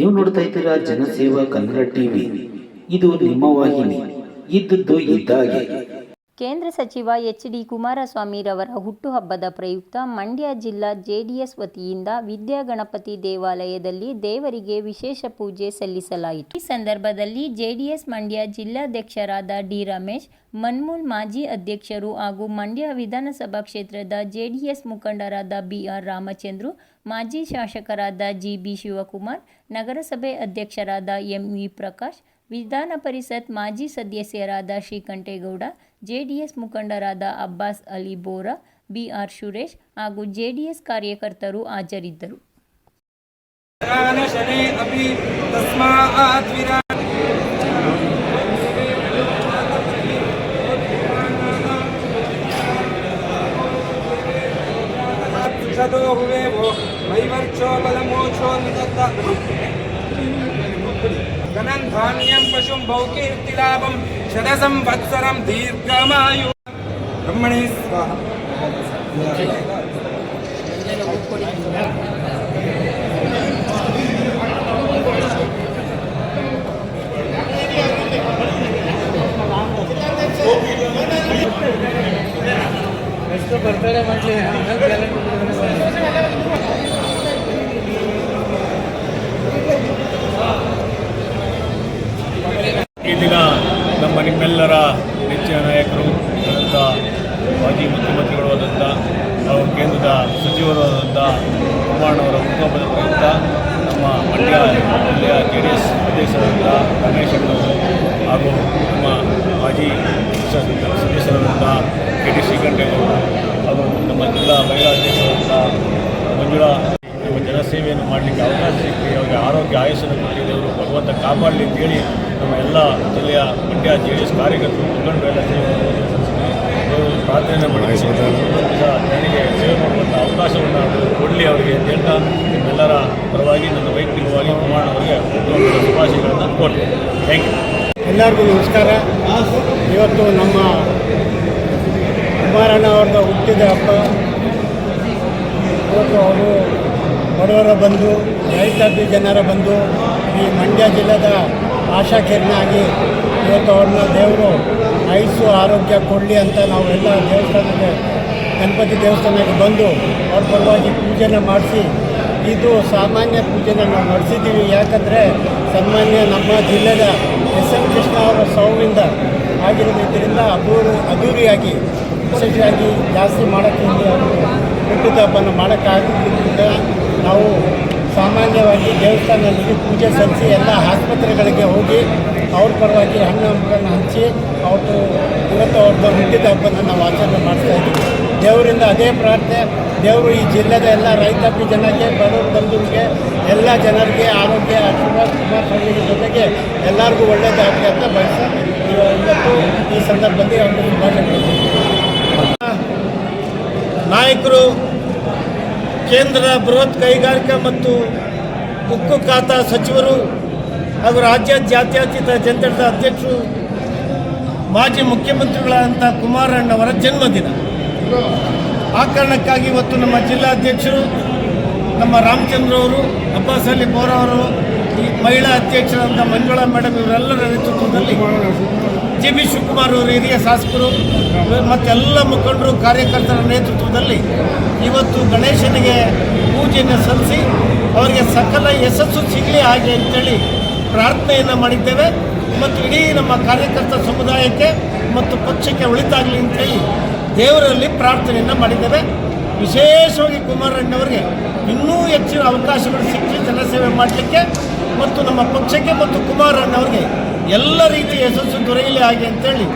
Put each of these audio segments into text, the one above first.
ನೀವು ನೋಡ್ತಾ ಇದ್ದೀರಾ ಜನಸೇವಾ ಕನ್ನಡ ಟಿವಿ. ಇದು ನಿಮ್ಮ ವಾಹಿನಿ. ಇದ್ದದ್ದು ಇದ್ದಾಗೆ. ಕೇಂದ್ರ ಸಚಿವ ಎಚ್ ಡಿ ಕುಮಾರಸ್ವಾಮಿರವರ ಹುಟ್ಟುಹಬ್ಬದ ಪ್ರಯುಕ್ತ ಮಂಡ್ಯ ಜಿಲ್ಲಾ ಜೆಡಿಎಸ್ ವತಿಯಿಂದ ವಿದ್ಯಾಗಣಪತಿ ದೇವಾಲಯದಲ್ಲಿ ದೇವರಿಗೆ ವಿಶೇಷ ಪೂಜೆ ಸಲ್ಲಿಸಲಾಯಿತು. ಈ ಸಂದರ್ಭದಲ್ಲಿ ಜೆಡಿಎಸ್ ಮಂಡ್ಯ ಜಿಲ್ಲಾಧ್ಯಕ್ಷರಾದ ಡಿ ರಮೇಶ್, ಮನ್ಮೂಲ್ ಮಾಜಿ ಅಧ್ಯಕ್ಷರು ಹಾಗೂ ಮಂಡ್ಯ ವಿಧಾನಸಭಾ ಕ್ಷೇತ್ರದ ಜೆಡಿಎಸ್ ಮುಖಂಡರಾದ ಬಿಆರ್ ರಾಮಚಂದ್ರು ಮಾಜಿ ಶಾಸಕರಾದ ಜಿ ಬಿ ಶಿವಕುಮಾರ್ ನಗರಸಭೆ ಅಧ್ಯಕ್ಷರಾದ ಎಂವಿ ಪ್ರಕಾಶ್ ವಿಧಾನ ಪರಿಷತ್ ಮಾಜಿ ಸದಸ್ಯರಾದ ಶ್ರೀಕಂಠೇಗೌಡ ಜೆಡಿಎಸ್ ಮುಖಂಡರಾದ ಅಬ್ಬಾಸ್ ಅಲಿ ಬೋರಾ ಬಿಆರ್ ಸುರೇಶ್ ಹಾಗೂ ಜೆಡಿಎಸ್ ಕಾರ್ಯಕರ್ತರು ಹಾಜರಿದ್ದರು शने अपि वैवर्चो बलमोचो निदत्त गणं दीर्घमायु। ब्रह्मणे स्वाहा। ನಿಮ್ಮೆಲ್ಲರ ನೆಚ್ಚಿನ ನಾಯಕರು ಆದಂಥ ಮಾಜಿ ಮುಖ್ಯಮಂತ್ರಿಗಳು ಆದಂಥ ಹಾಗೂ ಕೇಂದ್ರದ ಸಚಿವರು ಆದಂಥ ಕುಮಾರಣ್ಣವರ ಹುಟ್ಟುಹಬ್ಬದ ಪ್ರಯುಕ್ತ ನಮ್ಮ ಮಂಡ್ಯ ಜಿಲ್ಲೆಯ ಜೆ ಡಿ ಎಸ್ ಅಧ್ಯಕ್ಷರಾದಂಥ ರಮೇಶ್ ಹಾಗೂ ನಮ್ಮ ಮಾಜಿ ಸದಸ್ಯರಾದಂಥ ಕೆ ಡಿ ಶ್ರೀಕಂಠೇಗೌಡರು ಹಾಗೂ ನಮ್ಮ ಜಿಲ್ಲಾ ಮಹಿಳಾ ಅಧ್ಯಕ್ಷರಾದಂಥ ಮಂಜುಳಾ ಜನಸೇವೆಯನ್ನು ಮಾಡಲಿಕ್ಕೆ ಅವಕಾಶ ಸಿಕ್ಕಿ ಅವರಿಗೆ ಆರೋಗ್ಯ ಆಯಸ್ಸನ್ನು ಕೊಟ್ಟಿದ್ದವರು ಭಗವಂತ ಕಾಪಾಡಲಿ ಅಂತೇಳಿ ನಮ್ಮ ಎಲ್ಲ ಜಿಲ್ಲೆಯ ಮಂಡ್ಯ ಜೆ ಡಿ ಎಸ್ ಕಾರ್ಯಕರ್ತರು ಮುಖಂಡರು ಎಲ್ಲ ಸೇವೆ ಪ್ರಾರ್ಥನೆ ಮಾಡಿ ನನಗೆ ಸೇವೆ ಮಾಡುವಂಥ ಅವಕಾಶವನ್ನು ಕೊಡಲಿ ಅವರಿಗೆ ಅಂತ ಹೇಳ್ತಾ ನಿಮ್ಮೆಲ್ಲರ ಪರವಾಗಿ ನನ್ನ ವೈಯಕ್ತಿಕವಾಗಿ ಕುಮಾರ್ ಅವರಿಗೆ ಶುಭಾಶಯಗಳನ್ನು ಕೊಡ್ತೇನೆ ಥ್ಯಾಂಕ್ ಯು ಎಲ್ಲರಿಗೂ ನಮಸ್ಕಾರ. ಇವತ್ತು ನಮ್ಮ ಕುಮಾರಣ್ಣ ಅವ್ರದ್ದು ಹುಟ್ಟಿದ ಹಬ್ಬ. ಇವತ್ತು ಅವರು ಬಡವರ ಬಂದು ರೈತಾಪಿ ಜನರ ಬಂದು, ಈ ಮಂಡ್ಯ ಜಿಲ್ಲೆದ ಆಶಾ ಕಿರಣ ಆಗಿ ಇವತ್ತು ಅವ್ರನ್ನ ದೇವರು ಆಯುಸ್ಸು ಆರೋಗ್ಯ ಕೊಡಲಿ ಅಂತ ನಾವೆಲ್ಲ ದೇವಸ್ಥಾನಕ್ಕೆ, ಗಣಪತಿ ದೇವಸ್ಥಾನಕ್ಕೆ ಬಂದು ಅವ್ರ ಪರವಾಗಿ ಪೂಜೆನ ಮಾಡಿಸಿ, ಇದು ಸಾಮಾನ್ಯ ಪೂಜೆನ ನಾವು ನಡೆಸಿದ್ದೀವಿ. ಯಾಕಂದರೆ ಸಾಮಾನ್ಯ ನಮ್ಮ ಜಿಲ್ಲೆದ ಎಸ್ ಎಂ ಕೃಷ್ಣ ಅವರ ಸಾವಿನಿಂದ ಆಗಿರೋದ್ರಿಂದ ಅದೂರು ಅದ್ದೂರಿಯಾಗಿ, ವಿಶೇಷವಾಗಿ ಜಾಸ್ತಿ ಮಾಡೋಕ್ಕೆ ಹುಟ್ಟಿದ ಹಬ್ಬನ ಮಾಡೋಕ್ಕಾಗದಿಂದ ನಾವು ಸಾಮಾನ್ಯವಾಗಿ ದೇವಸ್ಥಾನದಲ್ಲಿ ಪೂಜೆ ಸಲ್ಲಿಸಿ ಎಲ್ಲ ಆಸ್ಪತ್ರೆಗಳಿಗೆ ಹೋಗಿ ಅವ್ರ ಪರವಾಗಿ ಹಣ್ಣು ಹಂಪನ್ನು ಹಂಚಿ ಅವತ್ತು ಇವತ್ತು ಅವ್ರದ್ದು ಹುಟ್ಟಿದ ಹಬ್ಬನ ನಾವು ಆಚರಣೆ ಮಾಡ್ತಾ ಇದ್ದೀವಿ. ದೇವರಿಂದ ಅದೇ ಪ್ರಾರ್ಥನೆ, ದೇವರು ಈ ಜಿಲ್ಲೆದ ಎಲ್ಲ ರೈತಾಪಿ ಜನಕ್ಕೆ ಬಡವರು ಬಂಧುಗಳಿಗೆ ಎಲ್ಲ ಜನರಿಗೆ ಆರೋಗ್ಯ, ಆಶೀರ್ವಾದ ಕುಮಾರಸ್ವಾಮಿ ಜೊತೆಗೆ ಎಲ್ಲರಿಗೂ ಒಳ್ಳೆಯದಾಗಲಿ ಅಂತ ಬಯಸ ಇವತ್ತು ಈ ಸಂದರ್ಭದಲ್ಲಿ ಅವರು ಶುಭಾಶಯ ನಾಯಕರು ಕೇಂದ್ರ ಬೃಹತ್ ಕೈಗಾರಿಕಾ ಮತ್ತು ಉಕ್ಕು ಖಾತಾ ಸಚಿವರು ಹಾಗೂ ರಾಜ್ಯ ಜಾತ್ಯತೀತ ಜನತಾದಳದ ಅಧ್ಯಕ್ಷರು, ಮಾಜಿ ಮುಖ್ಯಮಂತ್ರಿಗಳಾದಂಥ ಕುಮಾರಣ್ಣವರ ಜನ್ಮದಿನ. ಆ ಕಾರಣಕ್ಕಾಗಿ ಇವತ್ತು ನಮ್ಮ ಜಿಲ್ಲಾಧ್ಯಕ್ಷರು ನಮ್ಮ ರಾಮಚಂದ್ರ ಅವರು, ಅಬ್ಬಾಸ್ ಅಲಿ ಬೋರ್ ಅವರು ಮಹಿಳಾ ಅಧ್ಯಕ್ಷರಾದಂಥ ಮಂಜುಳಾ ಮೇಡಮ್ ಇವರೆಲ್ಲರ ನೇತೃತ್ವದಲ್ಲಿ ಜಿ ಬಿ ಶಿವಕುಮಾರ್ ಅವರು ಹಿರಿಯ ಶಾಸಕರು, ಮತ್ತೆಲ್ಲ ಮುಖಂಡರು, ಕಾರ್ಯಕರ್ತರ ನೇತೃತ್ವದಲ್ಲಿ ಇವತ್ತು ಗಣೇಶನಿಗೆ ಪೂಜೆಯನ್ನು ಸಲ್ಲಿಸಿ ಅವರಿಗೆ ಸಕಲ ಯಶಸ್ಸು ಸಿಗಲಿ ಹಾಗೆ ಅಂತೇಳಿ ಪ್ರಾರ್ಥನೆಯನ್ನು ಮಾಡಿದ್ದೇವೆ. ಮತ್ತು ಇಡೀ ನಮ್ಮ ಕಾರ್ಯಕರ್ತ ಸಮುದಾಯಕ್ಕೆ ಮತ್ತು ಪಕ್ಷಕ್ಕೆ ಉಳಿತಾಗಲಿ ಅಂತೇಳಿ ದೇವರಲ್ಲಿ ಪ್ರಾರ್ಥನೆಯನ್ನು ಮಾಡಿದ್ದೇವೆ. ವಿಶೇಷವಾಗಿ ಕುಮಾರಣ್ಣವರಿಗೆ ಇನ್ನೂ ಹೆಚ್ಚಿನ ಅವಕಾಶಗಳು ಸಿಕ್ಕಿ ಜನಸೇವೆ ಮಾಡಲಿಕ್ಕೆ ಮತ್ತು ನಮ್ಮ ಪಕ್ಷಕ್ಕೆ ಮತ್ತು ಕುಮಾರಣ್ಣವರಿಗೆ ಎಲ್ಲ ರೀತಿಯ ಯಶಸ್ಸು ದೊರೆಯಲಿ ಹಾಗೆ ಅಂತೇಳಿ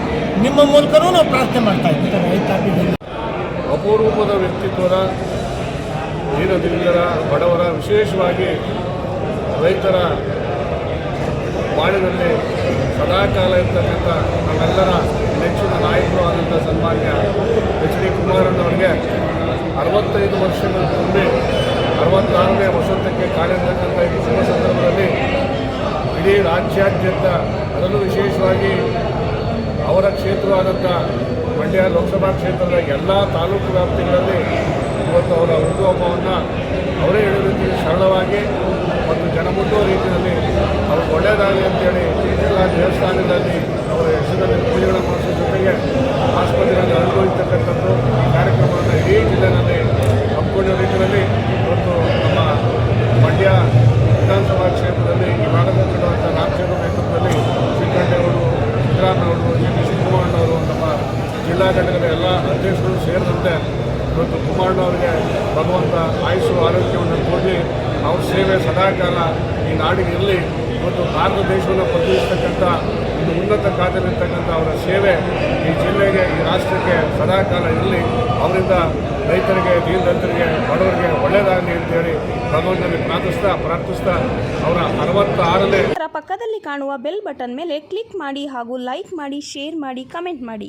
ನಿಮ್ಮ ಮೂಲಕನೂ ನಾವು ಪ್ರಾರ್ಥನೆ ಮಾಡ್ತಾ ಇದ್ದೀವಿ. ಅಪರೂಪದ ವ್ಯಕ್ತಿತ್ವದ ದೀನದಲಿತರ ಬಡವರ ವಿಶೇಷವಾಗಿ ರೈತರ ಬಾಳಿನಲ್ಲಿ ಸದಾಕಾಲ ಇರ್ತಕ್ಕಂಥ ನಮ್ಮೆಲ್ಲರ ನೆಚ್ಚಿನ ನಾಯಕರು ಆದಂಥ ಸನ್ಮಾನ್ಯ ಎಚ್ ಡಿ ಕುಮಾರಣ್ಣವರಿಗೆ ಅರವತ್ತೈದು ವರ್ಷಗಳ ಮುಂದೆ ಅರವತ್ತಾರನೇ ವಸಂತಕ್ಕೆ ಕಾಲಿರ್ತಕ್ಕಂಥ ಈ ಶುಭ ಸಂದರ್ಭದಲ್ಲಿ ಇಡೀ ರಾಜ್ಯಾದ್ಯಂತ ಅದರಲ್ಲೂ ವಿಶೇಷವಾಗಿ ಅವರ ಕ್ಷೇತ್ರವಾದಂಥ ಮಂಡ್ಯ ಲೋಕಸಭಾ ಕ್ಷೇತ್ರದ ಎಲ್ಲ ತಾಲೂಕು ವ್ಯಾಪ್ತಿಗಳಲ್ಲಿ ಇವತ್ತು ಅವರ ಹುಟ್ಟುಹಬ್ಬವನ್ನು ಅವರೇ ಹೇಳೋ ರೀತಿ ಸರಳವಾಗಿ ಮತ್ತು ಜನಮುಟ್ಟುವ ರೀತಿಯಲ್ಲಿ ಅವ್ರಿಗೆ ಒಳ್ಳೆಯದಾಗಲಿ ಅಂತೇಳಿ ಎಲ್ಲ ದೇವಸ್ಥಾನದಲ್ಲಿ ಅವರ ಹೆಸರಲ್ಲಿ ಪೂಜೆಗಳನ್ನು ಮಾಡಿಸೋ ಜೊತೆಗೆ ಆಸ್ಪತ್ರೆಗಳಲ್ಲಿ ಅನುಭವಿತ ಸಿದ್ದರಾಮಯ್ಯವರು ಜಿ ಡಿ ಶಿವಕುಮಾರಣ್ಣವರು ನಮ್ಮ ಜಿಲ್ಲಾ ಘಟಕದ ಎಲ್ಲ ಅಧ್ಯಕ್ಷರು ಸೇರಿದಂತೆ ಇವತ್ತು ಕುಮಾರಣ್ಣವರಿಗೆ ಭಗವಂತ ಆಯುಷು ಆರೋಗ್ಯವನ್ನು ಕೊಡಿ. ಅವ್ರ ಸೇವೆ ಸದಾಕಾಲ ಈ ನಾಡಿನಲ್ಲಿ ಇವತ್ತು ಭಾರತ ದೇಶವನ್ನು ಪ್ರತಿನಿಧಿಸ್ತಕ್ಕಂಥ ಒಂದು ಉನ್ನತ ಖಾತೆಯಲ್ಲಿರ್ತಕ್ಕಂಥ ಅವರ ಸೇವೆ ಈ ಜಿಲ್ಲೆಗೆ, ಈ ರಾಷ್ಟ್ರಕ್ಕೆ ಸದಾಕಾಲ ಇರಲಿ. ಅವರಿಂದ ರೈತರಿಗೆ, ದೀನದಲಿತರಿಗೆ ಬಡವರಿಗೆ ಅವರ ಪಕ್ಕದಲ್ಲಿ ಕಾಣುವ ಬೆಲ್ ಬಟನ್ ಮೇಲೆ ಕ್ಲಿಕ್ ಮಾಡಿ ಹಾಗೂ ಲೈಕ್ ಮಾಡಿ ಶೇರ್ ಮಾಡಿ ಕಮೆಂಟ್ ಮಾಡಿ.